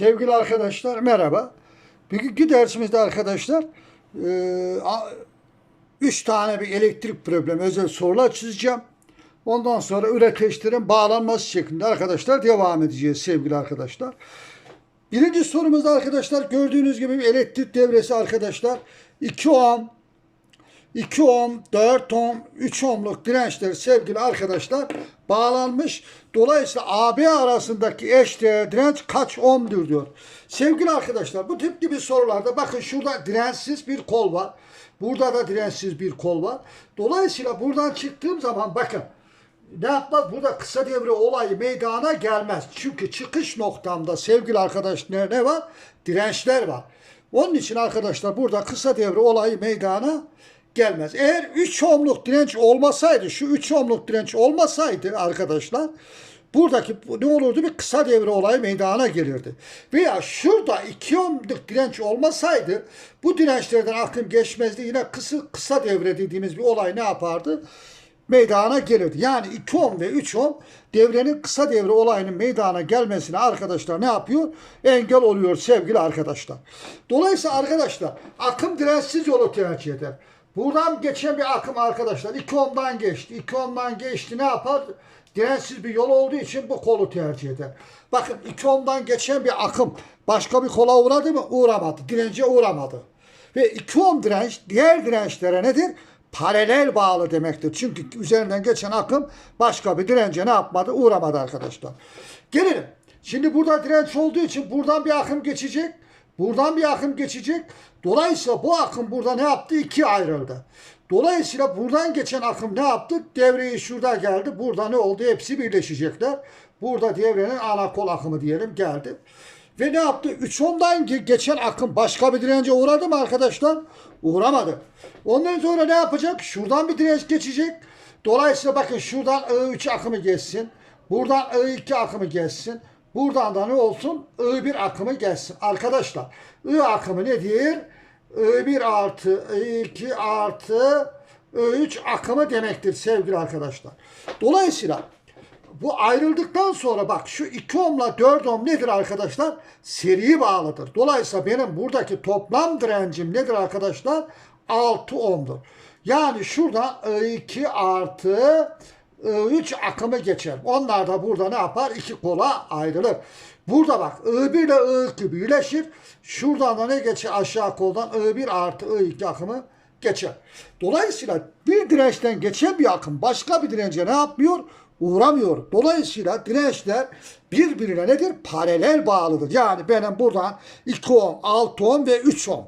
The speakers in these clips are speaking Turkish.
Sevgili arkadaşlar merhaba. Bugünkü dersimizde arkadaşlar e, üç tane bir elektrik problemi özel sorular çizeceğim. Ondan sonra üreteçlerin bağlanması şeklinde arkadaşlar devam edeceğiz sevgili arkadaşlar. Birinci sorumuzda arkadaşlar gördüğünüz gibi bir elektrik devresi arkadaşlar 2 ohm 2 ohm, 4 ohm, 3 ohmluk dirençler sevgili arkadaşlar bağlanmış. Dolayısıyla AB arasındaki eşdeğer direnç kaç ohm'dur diyor. Sevgili arkadaşlar bu tip gibi sorularda bakın şurada dirençsiz bir kol var. Burada da dirençsiz bir kol var. Dolayısıyla buradan çıktığım zaman bakın ne yapmaz? Burada kısa devre olayı meydana gelmez. Çünkü çıkış noktamda sevgili arkadaşlar ne var? Dirençler var. Onun için arkadaşlar burada kısa devre olayı meydana gelmez. Eğer 3 ohmluk direnç olmasaydı, şu 3 ohmluk direnç olmasaydı arkadaşlar buradaki ne olurdu? Bir kısa devre olayı meydana gelirdi. Veya şurada 2 ohmluk direnç olmasaydı bu dirençlerden akım geçmezdi. Yine kısa, kısa devre dediğimiz bir olay ne yapardı? meydana gelirdi. Yani 2 ohm ve 3 ohm devrenin kısa devre olayının meydana gelmesine arkadaşlar ne yapıyor? Engel oluyor sevgili arkadaşlar. Dolayısıyla arkadaşlar akım dirençsiz yolu tercih eder. Buradan geçen bir akım arkadaşlar 2 ohm'dan geçti. 2 ohm'dan geçti ne yapar? Dirençsiz bir yol olduğu için bu kolu tercih eder. Bakın 2 ohm'dan geçen bir akım başka bir kola uğradı mı? Uğramadı. Dirence uğramadı. Ve 2 ohm direnç diğer dirençlere nedir? paralel bağlı demektir. Çünkü üzerinden geçen akım başka bir dirence ne yapmadı? Uğramadı arkadaşlar. Gelelim. Şimdi burada direnç olduğu için buradan bir akım geçecek. Buradan bir akım geçecek. Dolayısıyla bu akım burada ne yaptı? İkiye ayrıldı. Dolayısıyla buradan geçen akım ne yaptı? Devreyi şurada geldi. Burada ne oldu? Hepsi birleşecekler. Burada devrenin ana kol akımı diyelim geldi. Ve ne yaptı? 3 ohm'dan ge- geçen akım başka bir dirence uğradı mı arkadaşlar? Uğramadı. Ondan sonra ne yapacak? Şuradan bir direnç geçecek. Dolayısıyla bakın şuradan I3 akımı geçsin. Buradan I2 akımı geçsin. Buradan da ne olsun? I1 akımı geçsin. Arkadaşlar I akımı nedir? I1 artı I2 artı I3 akımı demektir sevgili arkadaşlar. Dolayısıyla bu ayrıldıktan sonra bak şu 2 ohmla 4 ohm nedir arkadaşlar? Seri bağlıdır. Dolayısıyla benim buradaki toplam direncim nedir arkadaşlar? 6 ohmdur. Yani şuradan I2 artı I3 akımı geçer. Onlar da burada ne yapar? İki kola ayrılır. Burada bak I1 ile I2 birleşir. Şuradan da ne geçer? Aşağı koldan I1 artı I2 akımı geçer. Dolayısıyla bir dirençten geçen bir akım başka bir dirence ne yapmıyor? Uğramıyor. Dolayısıyla dirençler birbirine nedir? Paralel bağlıdır. Yani benim buradan 2 ohm, 6 ohm ve 3 ohm.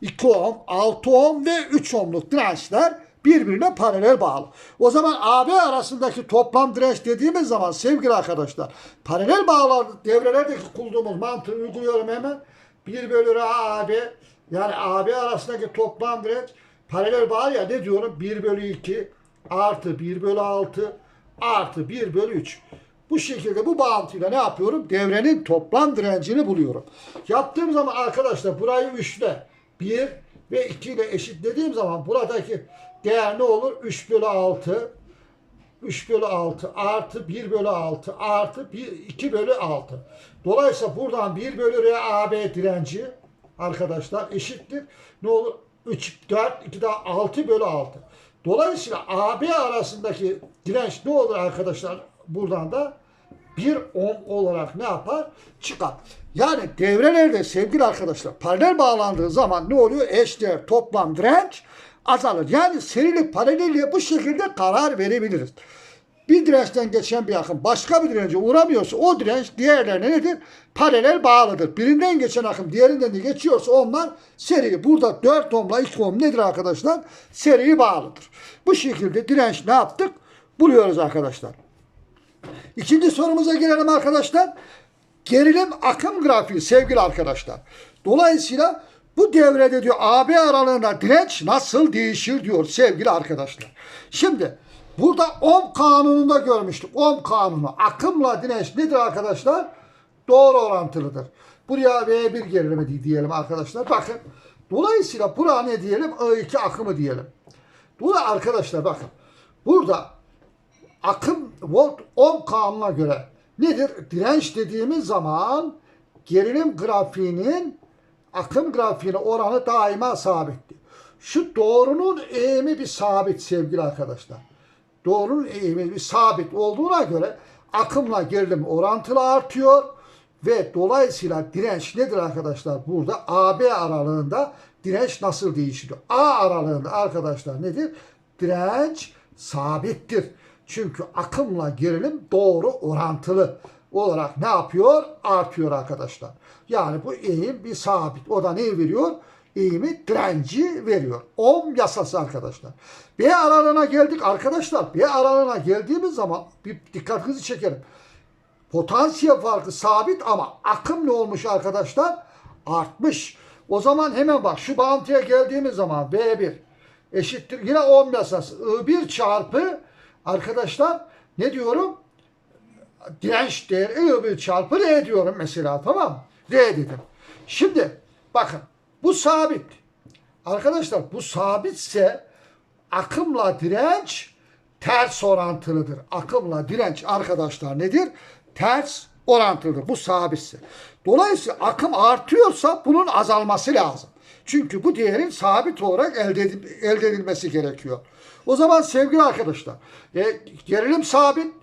2 ohm, 6 ohm ve 3 ohmluk dirençler birbirine paralel bağlı. O zaman AB arasındaki toplam direnç dediğimiz zaman sevgili arkadaşlar paralel bağlar devrelerdeki kullandığımız mantığı uyguluyorum hemen. 1 bölü AB yani AB arasındaki toplam direnç paralel bağlı ya ne diyorum? 1 bölü 2 artı 1 bölü 6 artı 1 bölü 3. Bu şekilde bu bağıntıyla ne yapıyorum? Devrenin toplam direncini buluyorum. Yaptığım zaman arkadaşlar burayı 3 ile 1 ve 2 ile eşitlediğim zaman buradaki değer ne olur? 3 bölü 6 3 bölü 6 artı 1 bölü 6 artı 1, 2 bölü 6. Dolayısıyla buradan 1 bölü RAB direnci arkadaşlar eşittir. Ne olur? 3, 4, 2 daha 6 bölü 6. Dolayısıyla AB arasındaki direnç ne olur arkadaşlar? Buradan da 1 ohm olarak ne yapar? Çıkar. Yani devrelerde sevgili arkadaşlar paralel bağlandığı zaman ne oluyor? Eşdeğer toplam direnç azalır. Yani serilik paralelliğe bu şekilde karar verebiliriz. Bir dirençten geçen bir akım başka bir dirence uğramıyorsa o direnç diğerlerine nedir? Paralel bağlıdır. Birinden geçen akım diğerinden de geçiyorsa onlar seri. Burada 4 ohmla 2 ohm nedir arkadaşlar? Seri bağlıdır. Bu şekilde direnç ne yaptık? Buluyoruz arkadaşlar. İkinci sorumuza gelelim arkadaşlar. Gerilim akım grafiği sevgili arkadaşlar. Dolayısıyla bu devrede diyor AB aralığında direnç nasıl değişir diyor sevgili arkadaşlar. Şimdi burada ohm kanununda görmüştük. Ohm kanunu akımla direnç nedir arkadaşlar? Doğru orantılıdır. Buraya V1 gerilimi diyelim arkadaşlar. Bakın. Dolayısıyla buraya ne diyelim? I2 akımı diyelim. Burada arkadaşlar bakın. Burada akım volt ohm kanununa göre nedir? Direnç dediğimiz zaman gerilim grafiğinin akım grafiğine oranı daima sabitti. Şu doğrunun eğimi bir sabit sevgili arkadaşlar. Doğrunun eğimi bir sabit olduğuna göre akımla gerilim orantılı artıyor ve dolayısıyla direnç nedir arkadaşlar? Burada AB aralığında direnç nasıl değişiyor? A aralığında arkadaşlar nedir? Direnç sabittir. Çünkü akımla gerilim doğru orantılı olarak ne yapıyor? Artıyor arkadaşlar. Yani bu eğim bir sabit. O da ne veriyor? Eğimi direnci veriyor. Ohm yasası arkadaşlar. B aralığına geldik arkadaşlar. B aralığına geldiğimiz zaman bir dikkatinizi çekerim. Potansiyel farkı sabit ama akım ne olmuş arkadaşlar? Artmış. O zaman hemen bak şu bağıntıya geldiğimiz zaman B1 eşittir yine ohm yasası. I1 çarpı arkadaşlar ne diyorum? Direnç değeri I1 çarpı R diyorum mesela tamam? R dedim. Şimdi bakın bu sabit. Arkadaşlar bu sabitse akımla direnç ters orantılıdır. Akımla direnç arkadaşlar nedir? Ters orantılıdır. Bu sabitse. Dolayısıyla akım artıyorsa bunun azalması lazım. Çünkü bu değerin sabit olarak elde, elde edilmesi gerekiyor. O zaman sevgili arkadaşlar e, gerilim sabit.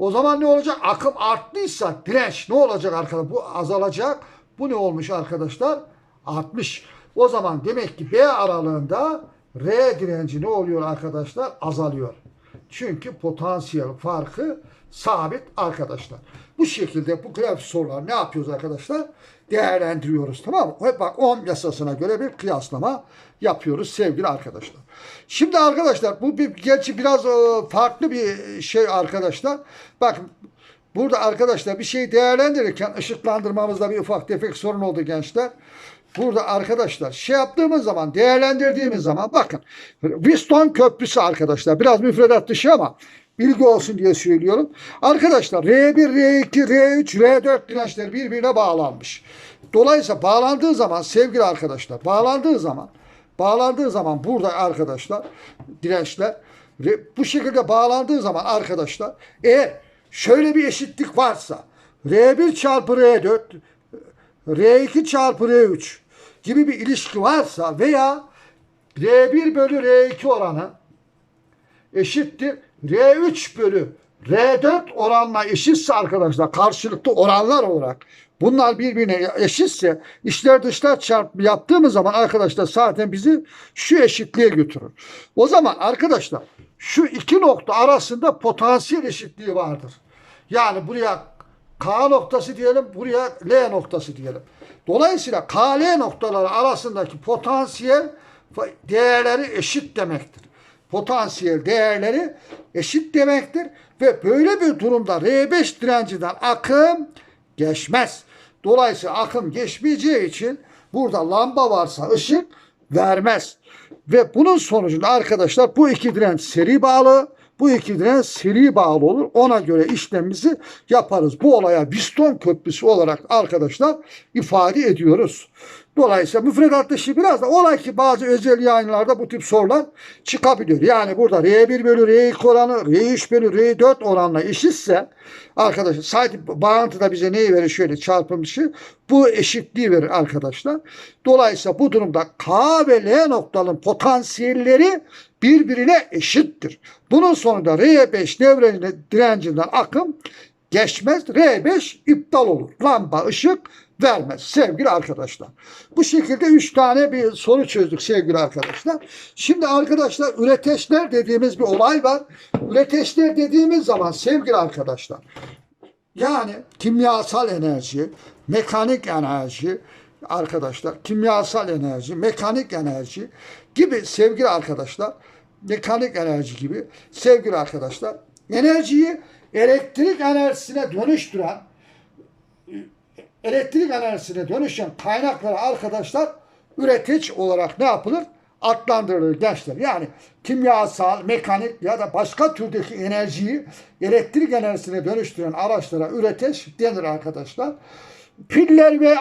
O zaman ne olacak? Akım arttıysa direnç ne olacak arkadaşlar? Bu azalacak. Bu ne olmuş arkadaşlar? Artmış. O zaman demek ki B aralığında R direnci ne oluyor arkadaşlar? Azalıyor. Çünkü potansiyel farkı sabit arkadaşlar. Bu şekilde bu grafik sorular ne yapıyoruz arkadaşlar? Değerlendiriyoruz tamam mı? Hep bak ohm yasasına göre bir kıyaslama yapıyoruz sevgili arkadaşlar. Şimdi arkadaşlar bu bir, gerçi biraz e, farklı bir şey arkadaşlar. Bakın burada arkadaşlar bir şey değerlendirirken ışıklandırmamızda bir ufak tefek sorun oldu gençler. Burada arkadaşlar şey yaptığımız zaman değerlendirdiğimiz zaman bakın Wiston Köprüsü arkadaşlar biraz müfredat dışı ama bilgi olsun diye söylüyorum. Arkadaşlar R1, R2, R3, R4 dirençler birbirine bağlanmış. Dolayısıyla bağlandığı zaman sevgili arkadaşlar bağlandığı zaman bağlandığı zaman burada arkadaşlar dirençler re- bu şekilde bağlandığı zaman arkadaşlar eğer şöyle bir eşitlik varsa R1 çarpı R4 R2 çarpı R3 gibi bir ilişki varsa veya R1 bölü R2 oranı eşittir R3 bölü R4 oranla eşitse arkadaşlar karşılıklı oranlar olarak bunlar birbirine eşitse içler dışlar çarpımı yaptığımız zaman arkadaşlar zaten bizi şu eşitliğe götürür. O zaman arkadaşlar şu iki nokta arasında potansiyel eşitliği vardır. Yani buraya K noktası diyelim, buraya L noktası diyelim. Dolayısıyla KL noktaları arasındaki potansiyel değerleri eşit demektir. Potansiyel değerleri eşit demektir ve böyle bir durumda R5 direncinden akım geçmez. Dolayısıyla akım geçmeyeceği için burada lamba varsa ışık vermez. Ve bunun sonucunda arkadaşlar bu iki direnç seri bağlı. Bu iki direnç seri bağlı olur. Ona göre işlemimizi yaparız. Bu olaya Wiston Köprüsü olarak arkadaşlar ifade ediyoruz. Dolayısıyla müfredat dışı biraz da olay ki bazı özel yayınlarda bu tip sorular çıkabiliyor. Yani burada R1 bölü R2 oranı R3 bölü R4 oranla eşitse arkadaşlar sadece bağıntıda bize neyi verir şöyle çarpım dışı bu eşitliği verir arkadaşlar. Dolayısıyla bu durumda K ve L noktaların potansiyelleri birbirine eşittir. Bunun sonunda R5 devre direncinden akım geçmez. R5 iptal olur. Lamba ışık vermez sevgili arkadaşlar. Bu şekilde üç tane bir soru çözdük sevgili arkadaşlar. Şimdi arkadaşlar üreteçler dediğimiz bir olay var. Üreteçler dediğimiz zaman sevgili arkadaşlar yani kimyasal enerji, mekanik enerji arkadaşlar, kimyasal enerji, mekanik enerji gibi sevgili arkadaşlar, mekanik enerji gibi sevgili arkadaşlar, enerjiyi elektrik enerjisine dönüştüren elektrik enerjisine dönüşen kaynaklara arkadaşlar üretici olarak ne yapılır? Adlandırılır gençler. Yani kimyasal, mekanik ya da başka türdeki enerjiyi elektrik enerjisine dönüştüren araçlara üretici denir arkadaşlar. Piller ve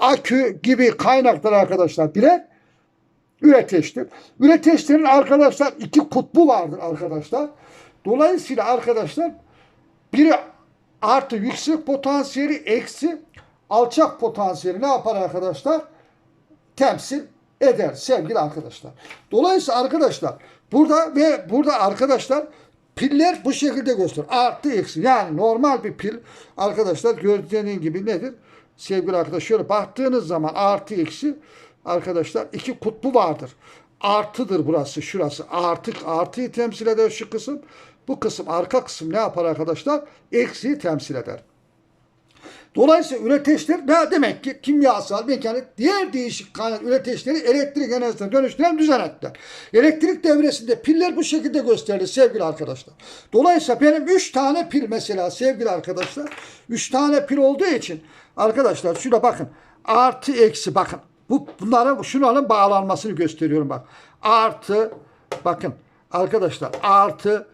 akü gibi kaynaklar arkadaşlar birer üreteçtir. Üreteçlerin arkadaşlar iki kutbu vardır arkadaşlar. Dolayısıyla arkadaşlar biri artı yüksek potansiyeli eksi alçak potansiyeli ne yapar arkadaşlar? Temsil eder sevgili arkadaşlar. Dolayısıyla arkadaşlar burada ve burada arkadaşlar piller bu şekilde göster. Artı eksi. Yani normal bir pil arkadaşlar gördüğünüz gibi nedir? Sevgili arkadaşlar şöyle baktığınız zaman artı eksi arkadaşlar iki kutbu vardır. Artıdır burası şurası. Artık artıyı temsil eder şu kısım. Bu kısım arka kısım ne yapar arkadaşlar? Eksiyi temsil eder. Dolayısıyla üreteçler ne demek ki kimyasal, mekanik, diğer değişik kaynak üreteçleri elektrik enerjisine dönüştüren düzenekler. Elektrik devresinde piller bu şekilde gösterilir sevgili arkadaşlar. Dolayısıyla benim 3 tane pil mesela sevgili arkadaşlar. 3 tane pil olduğu için arkadaşlar şurada bakın. Artı eksi bakın. Bu bunların şunların bağlanmasını gösteriyorum bak. Artı bakın arkadaşlar artı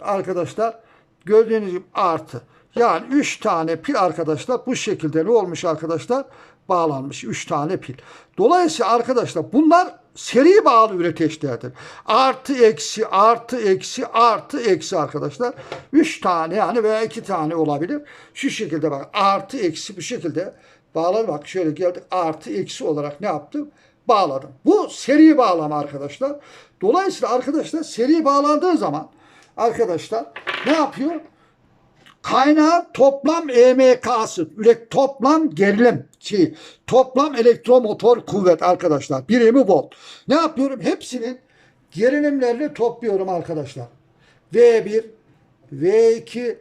arkadaşlar gördüğünüz gibi artı. Yani 3 tane pil arkadaşlar bu şekilde ne olmuş arkadaşlar? Bağlanmış 3 tane pil. Dolayısıyla arkadaşlar bunlar seri bağlı üreteçlerdir. Artı eksi artı eksi artı eksi arkadaşlar. 3 tane yani veya 2 tane olabilir. Şu şekilde bak artı eksi bu şekilde bağlar bak şöyle geldik artı eksi olarak ne yaptım? Bağladım. Bu seri bağlama arkadaşlar. Dolayısıyla arkadaşlar seri bağlandığı zaman arkadaşlar ne yapıyor? Kaynağı toplam EMK'sı, toplam gerilim, şey, toplam elektromotor kuvvet arkadaşlar. Birimi volt. Ne yapıyorum? Hepsinin gerilimlerini topluyorum arkadaşlar. V1, V2,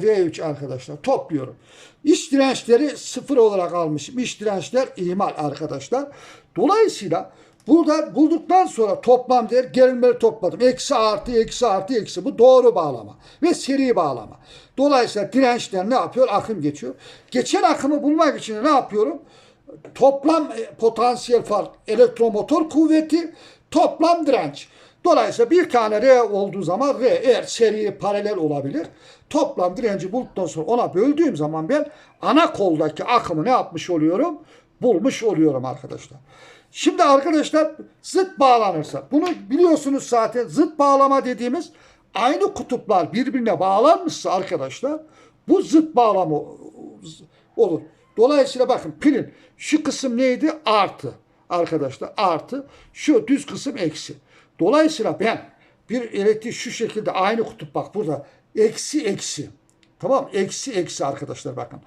V3 arkadaşlar topluyorum. İç dirençleri sıfır olarak almışım. İç dirençler ihmal arkadaşlar. Dolayısıyla burada bulduktan sonra toplam değer gerilimleri topladım. Eksi artı eksi artı eksi bu doğru bağlama ve seri bağlama. Dolayısıyla dirençler ne yapıyor? Akım geçiyor. Geçen akımı bulmak için ne yapıyorum? Toplam e, potansiyel fark elektromotor kuvveti toplam direnç. Dolayısıyla bir tane R olduğu zaman R eğer seri paralel olabilir. Toplam direnci bulduktan sonra ona böldüğüm zaman ben ana koldaki akımı ne yapmış oluyorum? Bulmuş oluyorum arkadaşlar. Şimdi arkadaşlar zıt bağlanırsa bunu biliyorsunuz zaten zıt bağlama dediğimiz aynı kutuplar birbirine bağlanmışsa arkadaşlar bu zıt bağlama olur. Dolayısıyla bakın pilin şu kısım neydi? Artı arkadaşlar artı şu düz kısım eksi. Dolayısıyla ben bir elektrik şu şekilde aynı kutup bak burada eksi eksi. Tamam eksi eksi arkadaşlar bakın.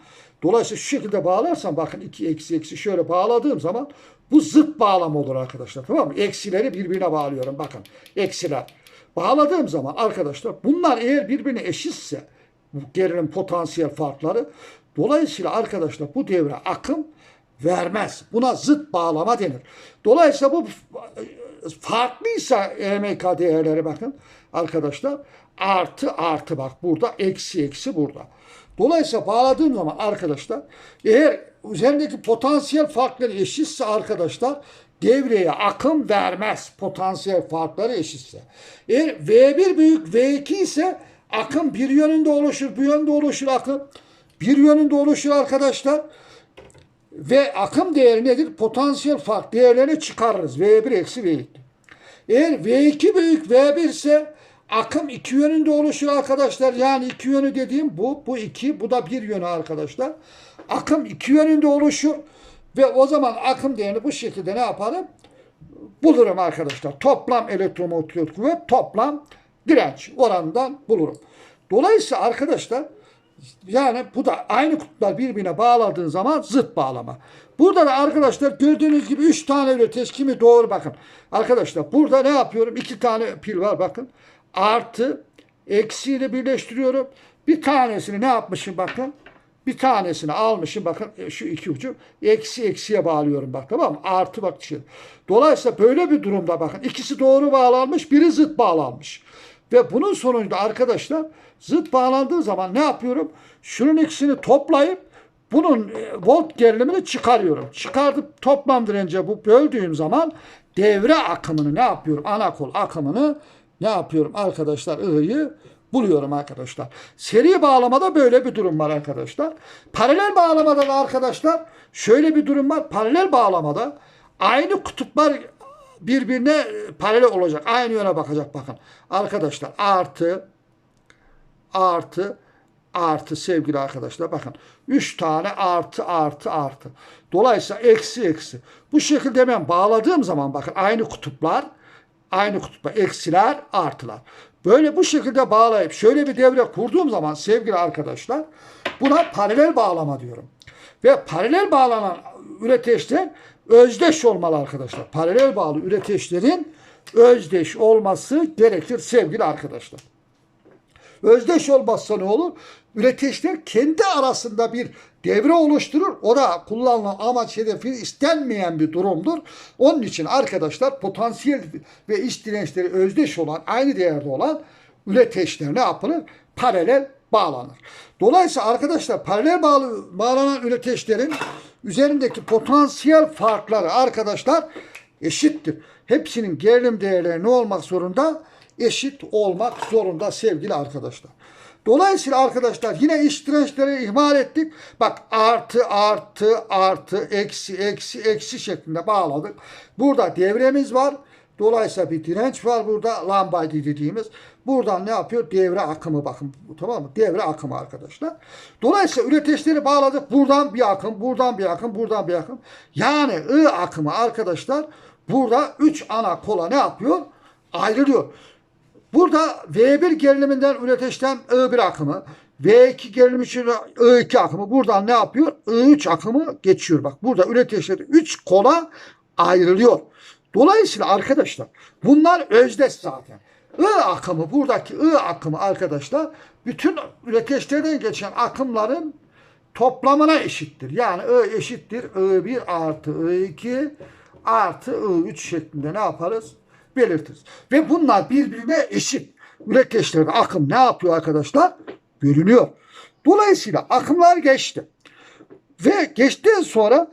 Dolayısıyla şu şekilde bağlarsam bakın iki eksi eksi şöyle bağladığım zaman bu zıt bağlam olur arkadaşlar. Tamam mı? Eksileri birbirine bağlıyorum bakın. Eksiler. Bağladığım zaman arkadaşlar bunlar eğer birbirine eşitse gerilim potansiyel farkları dolayısıyla arkadaşlar bu devre akım vermez. Buna zıt bağlama denir. Dolayısıyla bu farklıysa EMK değerleri bakın arkadaşlar artı artı bak burada eksi eksi burada. Dolayısıyla bağladığım zaman arkadaşlar eğer üzerindeki potansiyel farkları eşitse arkadaşlar devreye akım vermez. Potansiyel farkları eşitse. Eğer V1 büyük V2 ise akım bir yönünde oluşur, bir yönde oluşur akım. Bir yönünde oluşur arkadaşlar. Ve akım değeri nedir? Potansiyel fark değerlerini çıkarırız. V1 eksi V2. Eğer V2 büyük V1 ise akım iki yönünde oluşur arkadaşlar. Yani iki yönü dediğim bu. Bu iki. Bu da bir yönü arkadaşlar. Akım iki yönünde oluşur. Ve o zaman akım değerini bu şekilde ne yaparım? Bulurum arkadaşlar. Toplam elektromotor kuvvet, toplam direnç oranından bulurum. Dolayısıyla arkadaşlar yani bu da aynı kutuplar birbirine bağladığın zaman zıt bağlama. Burada da arkadaşlar gördüğünüz gibi 3 tane üreteç kimi doğru bakın. Arkadaşlar burada ne yapıyorum? 2 tane pil var bakın. Artı eksiyle birleştiriyorum. Bir tanesini ne yapmışım bakın. Bir tanesini almışım bakın e, şu iki ucu eksi eksiye bağlıyorum bak tamam mı? Artı bak şey. Dolayısıyla böyle bir durumda bakın ikisi doğru bağlanmış biri zıt bağlanmış. Ve bunun sonucunda arkadaşlar zıt bağlandığı zaman ne yapıyorum? Şunun ikisini toplayıp bunun e, volt gerilimini çıkarıyorum. Çıkartıp toplam dirence bu böldüğüm zaman devre akımını ne yapıyorum? Ana kol akımını ne yapıyorum arkadaşlar? I'yı buluyorum arkadaşlar. Seri bağlamada böyle bir durum var arkadaşlar. Paralel bağlamada da arkadaşlar şöyle bir durum var. Paralel bağlamada aynı kutuplar birbirine paralel olacak. Aynı yöne bakacak bakın. Arkadaşlar artı artı artı sevgili arkadaşlar bakın 3 tane artı artı artı. Dolayısıyla eksi eksi. Bu şekilde ben bağladığım zaman bakın aynı kutuplar aynı kutupta eksiler artılar. Böyle bu şekilde bağlayıp şöyle bir devre kurduğum zaman sevgili arkadaşlar buna paralel bağlama diyorum. Ve paralel bağlanan üreteçler özdeş olmalı arkadaşlar. Paralel bağlı üreteçlerin özdeş olması gerekir sevgili arkadaşlar. Özdeş olmazsa ne olur? Üreticiler kendi arasında bir devre oluşturur. O da kullanılan amaç hedefi istenmeyen bir durumdur. Onun için arkadaşlar potansiyel ve iç dirençleri özdeş olan, aynı değerde olan üreticiler ne yapılır? Paralel bağlanır. Dolayısıyla arkadaşlar paralel bağlı, bağlanan üreticilerin üzerindeki potansiyel farkları arkadaşlar eşittir. Hepsinin gerilim değerleri ne olmak zorunda? Eşit olmak zorunda sevgili arkadaşlar. Dolayısıyla arkadaşlar yine iç dirençleri ihmal ettik. Bak artı artı artı eksi eksi eksi şeklinde bağladık. Burada devremiz var. Dolayısıyla bir direnç var burada lambaydı dediğimiz. Buradan ne yapıyor? Devre akımı bakın. Tamam mı? Devre akımı arkadaşlar. Dolayısıyla üreticileri bağladık. Buradan bir akım, buradan bir akım, buradan bir akım. Yani I akımı arkadaşlar burada 3 ana kola ne yapıyor? Ayrılıyor. Burada V1 geriliminden üreteçten I1 akımı, V2 gerilim için I2 akımı buradan ne yapıyor? I3 akımı geçiyor. Bak burada üreteçler 3 kola ayrılıyor. Dolayısıyla arkadaşlar bunlar özdeş zaten. I akımı buradaki I akımı arkadaşlar bütün üreteçlerden geçen akımların toplamına eşittir. Yani I eşittir I1 artı I2 artı I3 şeklinde ne yaparız? Belirtiriz. Ve bunlar birbirine eşit. Üreteçlerde akım ne yapıyor arkadaşlar? Bölünüyor. Dolayısıyla akımlar geçti. Ve geçtikten sonra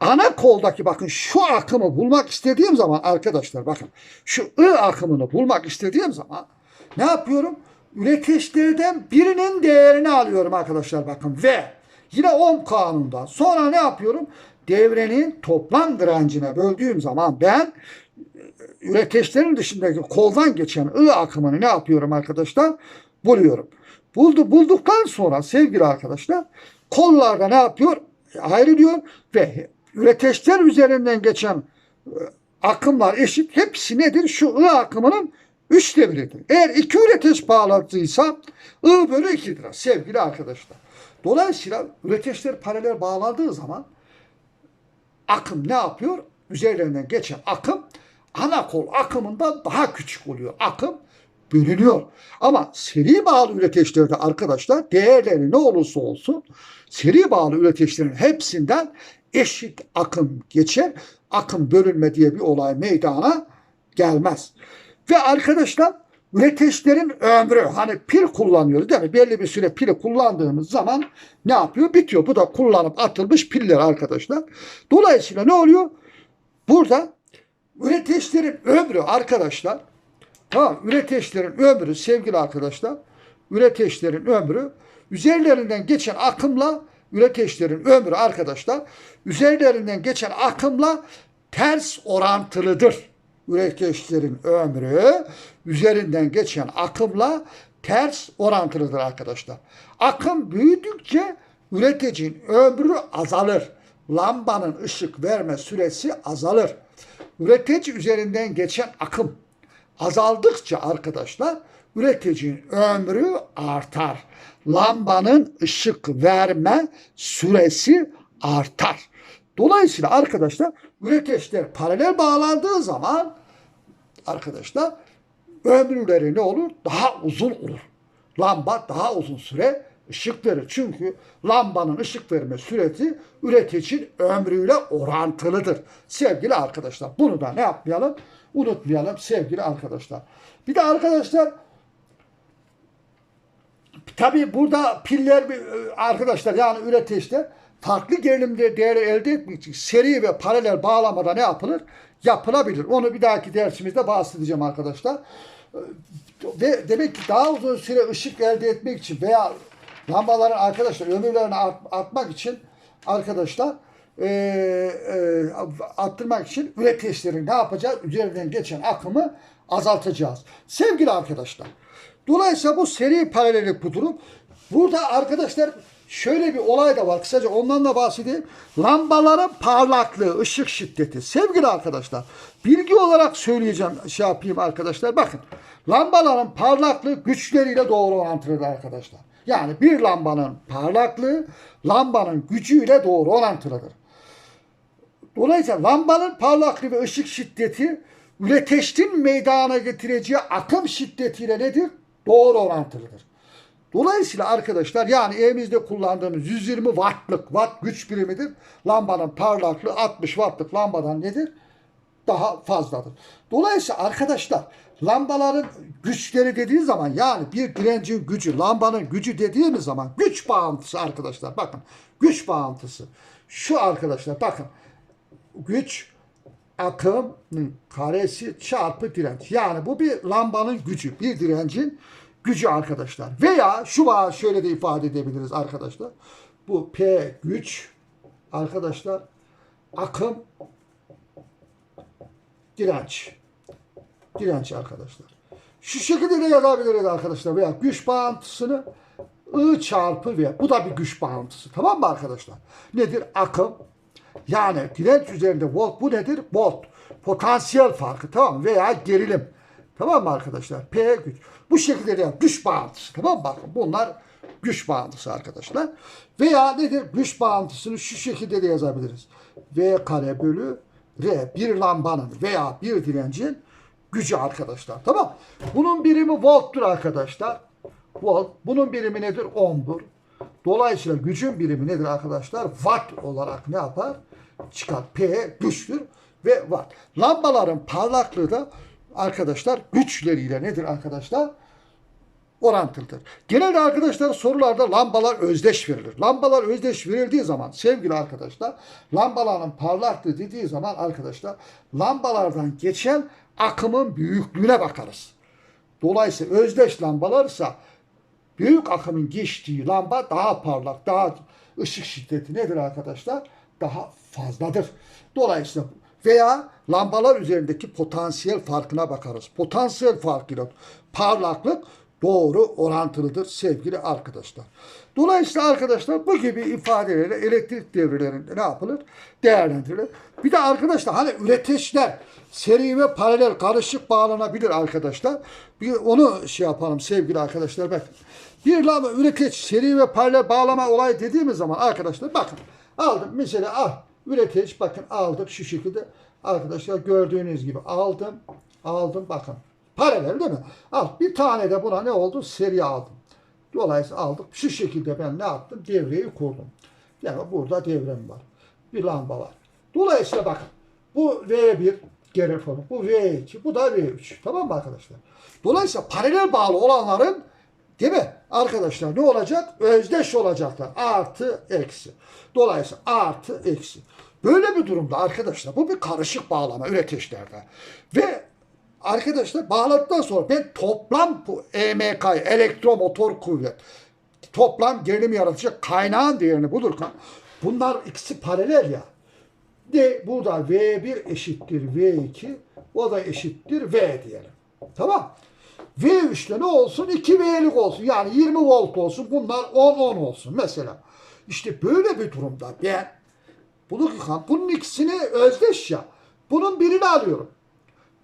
ana koldaki bakın şu akımı bulmak istediğim zaman arkadaşlar bakın şu I akımını bulmak istediğim zaman ne yapıyorum? Üreteçlerden birinin değerini alıyorum arkadaşlar bakın ve yine ohm kanundan sonra ne yapıyorum? Devrenin toplam direncine böldüğüm zaman ben üreteçlerin dışındaki koldan geçen I akımını ne yapıyorum arkadaşlar? Buluyorum. Buldu, bulduktan sonra sevgili arkadaşlar kollarda ne yapıyor? Ayrılıyor ve üreteçler üzerinden geçen e, akımlar eşit. Hepsi nedir? Şu I akımının üçte biridir. Eğer iki üreteç bağlantıysa I bölü 2'dir sevgili arkadaşlar. Dolayısıyla üreteçler paralel bağlandığı zaman akım ne yapıyor? Üzerlerinden geçen akım ana kol akımından daha küçük oluyor. Akım bölünüyor. Ama seri bağlı üreteçlerde arkadaşlar değerleri ne olursa olsun seri bağlı üreteçlerin hepsinden eşit akım geçer. Akım bölünme diye bir olay meydana gelmez. Ve arkadaşlar üreteçlerin ömrü hani pil kullanıyoruz değil mi? Belli bir süre pili kullandığımız zaman ne yapıyor? Bitiyor. Bu da kullanıp atılmış piller arkadaşlar. Dolayısıyla ne oluyor? Burada üreteçlerin ömrü arkadaşlar tamam üreteçlerin ömrü sevgili arkadaşlar üreteçlerin ömrü üzerlerinden geçen akımla üreteçlerin ömrü arkadaşlar üzerlerinden geçen akımla ters orantılıdır. Üreteçlerin ömrü üzerinden geçen akımla ters orantılıdır arkadaşlar. Akım büyüdükçe üreticinin ömrü azalır. Lambanın ışık verme süresi azalır. Üretici üzerinden geçen akım azaldıkça arkadaşlar üreticinin ömrü artar. Lambanın ışık verme süresi artar. Dolayısıyla arkadaşlar üreticiler paralel bağlandığı zaman arkadaşlar ömürleri ne olur? Daha uzun olur. Lamba daha uzun süre ışık verir. Çünkü lambanın ışık verme süresi üreticinin ömrüyle orantılıdır. Sevgili arkadaşlar bunu da ne yapmayalım? Unutmayalım sevgili arkadaşlar. Bir de arkadaşlar tabi burada piller e, arkadaşlar yani üreticiler farklı gerilim de- değeri elde etmek için seri ve paralel bağlamada ne yapılır? Yapılabilir. Onu bir dahaki dersimizde bahsedeceğim arkadaşlar. Ve demek ki daha uzun süre ışık elde etmek için veya lambaların arkadaşlar ömürlerini art- artmak için arkadaşlar e, e, arttırmak için üreticilerin ne yapacağız? Üzerinden geçen akımı azaltacağız. Sevgili arkadaşlar. Dolayısıyla bu seri paralellik bu durum. Burada arkadaşlar şöyle bir olay da var. Kısaca ondan da bahsedeyim. Lambaların parlaklığı, ışık şiddeti. Sevgili arkadaşlar, bilgi olarak söyleyeceğim, şey yapayım arkadaşlar. Bakın, lambaların parlaklığı güçleriyle doğru orantılıdır arkadaşlar. Yani bir lambanın parlaklığı lambanın gücüyle doğru orantılıdır. Dolayısıyla lambanın parlaklığı ve ışık şiddeti üreteştin meydana getireceği akım şiddetiyle nedir? Doğru orantılıdır. Dolayısıyla arkadaşlar yani evimizde kullandığımız 120 wattlık watt güç birimidir. Lambanın parlaklığı 60 wattlık lambadan nedir? Daha fazladır. Dolayısıyla arkadaşlar lambaların güçleri dediği zaman yani bir direncin gücü, lambanın gücü dediğimiz zaman güç bağıntısı arkadaşlar bakın. Güç bağıntısı. Şu arkadaşlar bakın. Güç akımın karesi çarpı direnç. Yani bu bir lambanın gücü, bir direncin gücü arkadaşlar. Veya şu var şöyle de ifade edebiliriz arkadaşlar. Bu P güç arkadaşlar akım direnç. Direnç arkadaşlar. Şu şekilde de yazabiliriz arkadaşlar. Veya güç bağıntısını I çarpı V. Bu da bir güç bağıntısı. Tamam mı arkadaşlar? Nedir? Akım. Yani direnç üzerinde volt bu nedir? Volt. Potansiyel farkı tamam mı? Veya gerilim. Tamam mı arkadaşlar? P güç. Bu şekilde de güç bağıntısı. Tamam mı? Bakın bunlar güç bağıntısı arkadaşlar. Veya nedir? Güç bağıntısını şu şekilde de yazabiliriz. V kare bölü R. Bir lambanın veya bir direncin gücü arkadaşlar. Tamam. Bunun birimi volttur arkadaşlar. Volt. Bunun birimi nedir? Ohm'dur. Dolayısıyla gücün birimi nedir arkadaşlar? Watt olarak ne yapar? Çıkar. P güçtür ve watt. Lambaların parlaklığı da arkadaşlar güçleriyle nedir arkadaşlar? orantılıdır. Genelde arkadaşlar sorularda lambalar özdeş verilir. Lambalar özdeş verildiği zaman sevgili arkadaşlar lambaların parlaklığı dediği zaman arkadaşlar lambalardan geçen akımın büyüklüğüne bakarız. Dolayısıyla özdeş lambalarsa büyük akımın geçtiği lamba daha parlak, daha ışık şiddeti nedir arkadaşlar? Daha fazladır. Dolayısıyla veya lambalar üzerindeki potansiyel farkına bakarız. Potansiyel farkıyla parlaklık doğru orantılıdır sevgili arkadaşlar. Dolayısıyla arkadaşlar bu gibi ifadelerle elektrik devrelerinde ne yapılır? Değerlendirilir. Bir de arkadaşlar hani üreteçler seri ve paralel karışık bağlanabilir arkadaşlar. Bir onu şey yapalım sevgili arkadaşlar. Bakın. Bir lamba üreteç seri ve paralel bağlama olayı dediğimiz zaman arkadaşlar bakın aldım mesela al üreteç bakın aldık şu şekilde arkadaşlar gördüğünüz gibi aldım aldım bakın paralel değil mi? Al bir tane de buna ne oldu? Seri aldım. Dolayısıyla aldık. Şu şekilde ben ne yaptım? Devreyi kurdum. Yani burada devrem var. Bir lamba var. Dolayısıyla bakın bu V1 grafonu, bu V2, bu da V3. Tamam mı arkadaşlar? Dolayısıyla paralel bağlı olanların değil mi? Arkadaşlar ne olacak? Özdeş olacaklar. Artı, eksi. Dolayısıyla artı, eksi. Böyle bir durumda arkadaşlar bu bir karışık bağlama üreteçlerde. Ve arkadaşlar bağladıktan sonra ben toplam bu EMK, elektromotor kuvvet, toplam gerilim yaratacak kaynağın değerini bulurken bunlar ikisi paralel ya. De burada V1 eşittir V2, o da eşittir V diyelim. Tamam. V3'te ne olsun? 2V'lik olsun. Yani 20 volt olsun. Bunlar 10-10 olsun mesela. İşte böyle bir durumda ben bunu bunun ikisini özdeş ya. Bunun birini alıyorum.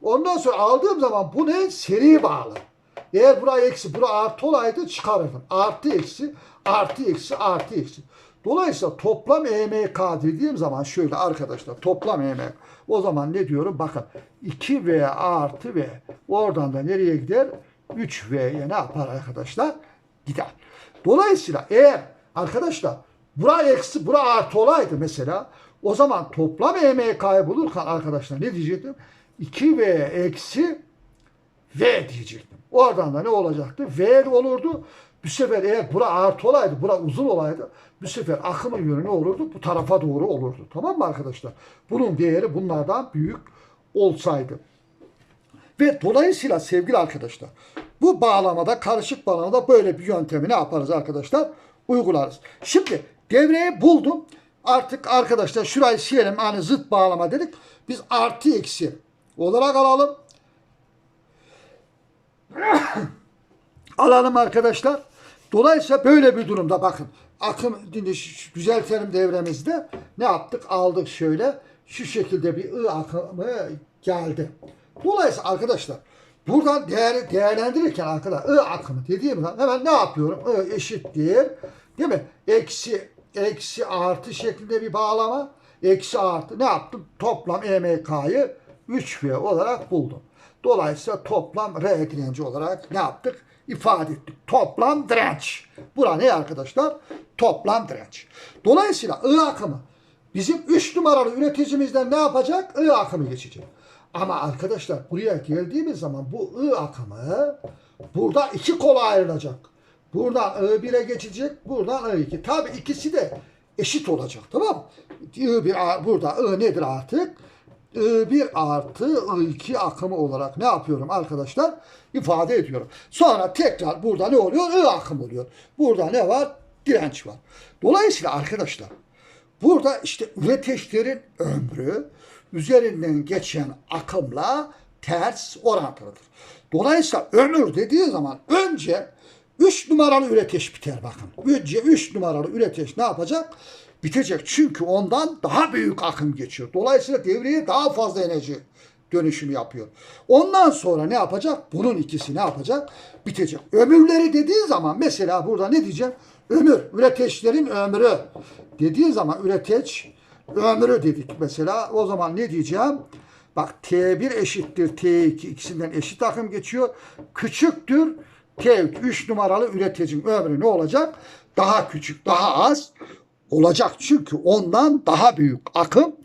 Ondan sonra aldığım zaman bu ne? Seri bağlı. Eğer buraya eksi, bura artı olaydı çıkarırdım. Artı eksi, artı eksi, artı eksi. Dolayısıyla toplam EMK dediğim zaman şöyle arkadaşlar toplam EMK. O zaman ne diyorum? Bakın 2V artı V. Oradan da nereye gider? 3V'ye ne yapar arkadaşlar? Gider. Dolayısıyla eğer arkadaşlar bura eksi, bura artı olaydı mesela o zaman toplam EMK'yı bulurken arkadaşlar ne diyecektim? 2V eksi V diyecektim. Oradan da ne olacaktı? V olurdu. Bu sefer eğer bura artı olaydı, bura uzun olaydı, bu sefer akımın yönü ne olurdu? Bu tarafa doğru olurdu. Tamam mı arkadaşlar? Bunun değeri bunlardan büyük olsaydı. Ve dolayısıyla sevgili arkadaşlar bu bağlamada karışık bağlamada böyle bir yöntemi ne yaparız arkadaşlar? Uygularız. Şimdi devreyi buldum. Artık arkadaşlar şurayı silelim. Hani zıt bağlama dedik. Biz artı eksi olarak alalım. alalım arkadaşlar. Dolayısıyla böyle bir durumda bakın akım güzel terim devremizde ne yaptık? Aldık şöyle şu şekilde bir I akımı geldi. Dolayısıyla arkadaşlar buradan değer, değerlendirirken arkadaşlar I akımı dediğim zaman hemen ne yapıyorum? I eşittir değil mi? Eksi eksi artı şeklinde bir bağlama. Eksi artı ne yaptım? Toplam EMK'yı 3V olarak buldum. Dolayısıyla toplam R direnci olarak ne yaptık? ifade ettik. Toplam direnç. Bura ne arkadaşlar? Toplam direnç. Dolayısıyla I akımı bizim 3 numaralı üreticimizden ne yapacak? I akımı geçecek. Ama arkadaşlar buraya geldiğimiz zaman bu I akımı burada iki kola ayrılacak. Buradan I1'e geçecek, buradan I2. Tabi ikisi de eşit olacak tamam mı? I1 burada I nedir artık? I1 artı I2 akımı olarak ne yapıyorum arkadaşlar? ifade ediyorum. Sonra tekrar burada ne oluyor? I akım oluyor. Burada ne var? Direnç var. Dolayısıyla arkadaşlar burada işte üreteçlerin ömrü üzerinden geçen akımla ters orantılıdır. Dolayısıyla ömür dediği zaman önce 3 numaralı üreteç biter bakın. Önce 3 numaralı üreteç ne yapacak? Bitecek. Çünkü ondan daha büyük akım geçiyor. Dolayısıyla devreye daha fazla enerji dönüşümü yapıyor. Ondan sonra ne yapacak? Bunun ikisi ne yapacak? Bitecek. Ömürleri dediği zaman mesela burada ne diyeceğim? Ömür, üreteçlerin ömrü. Dediği zaman üreteç ömrü dedik mesela. O zaman ne diyeceğim? Bak T1 eşittir T2 ikisinden eşit akım geçiyor. Küçüktür T3 3 numaralı üreticinin ömrü ne olacak? Daha küçük, daha az olacak. Çünkü ondan daha büyük akım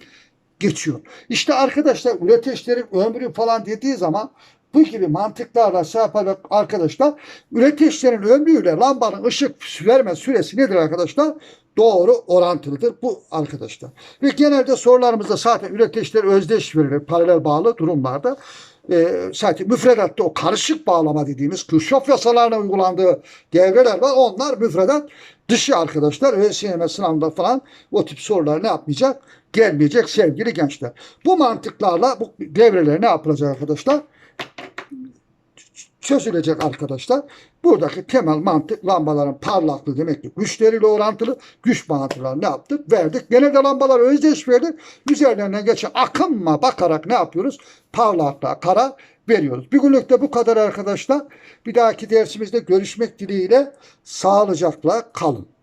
geçiyor. İşte arkadaşlar üreteçlerin ömrü falan dediği zaman bu gibi mantıklarla şey yaparak arkadaşlar üreteçlerin ömrüyle lambanın ışık verme süresi nedir arkadaşlar? Doğru orantılıdır bu arkadaşlar. Ve genelde sorularımızda zaten üreteçler özdeş verilir paralel bağlı durumlarda. E, zaten müfredatta o karışık bağlama dediğimiz Kirchhoff yasalarına uygulandığı devreler var. Onlar müfredat dışı arkadaşlar. ÖSYM sınavında falan o tip sorular ne yapmayacak? Gelmeyecek sevgili gençler. Bu mantıklarla bu devreler ne yapılacak arkadaşlar? Çözülecek arkadaşlar. Buradaki temel mantık lambaların parlaklığı demek ki güçleriyle orantılı. Güç bağıntılarını ne yaptık? Verdik. Gene de lambalar özdeş verdik. Üzerlerinden geçen akımma bakarak ne yapıyoruz? Parlaklığa karar veriyoruz. Bir günlük de bu kadar arkadaşlar. Bir dahaki dersimizde görüşmek dileğiyle sağlıcakla kalın.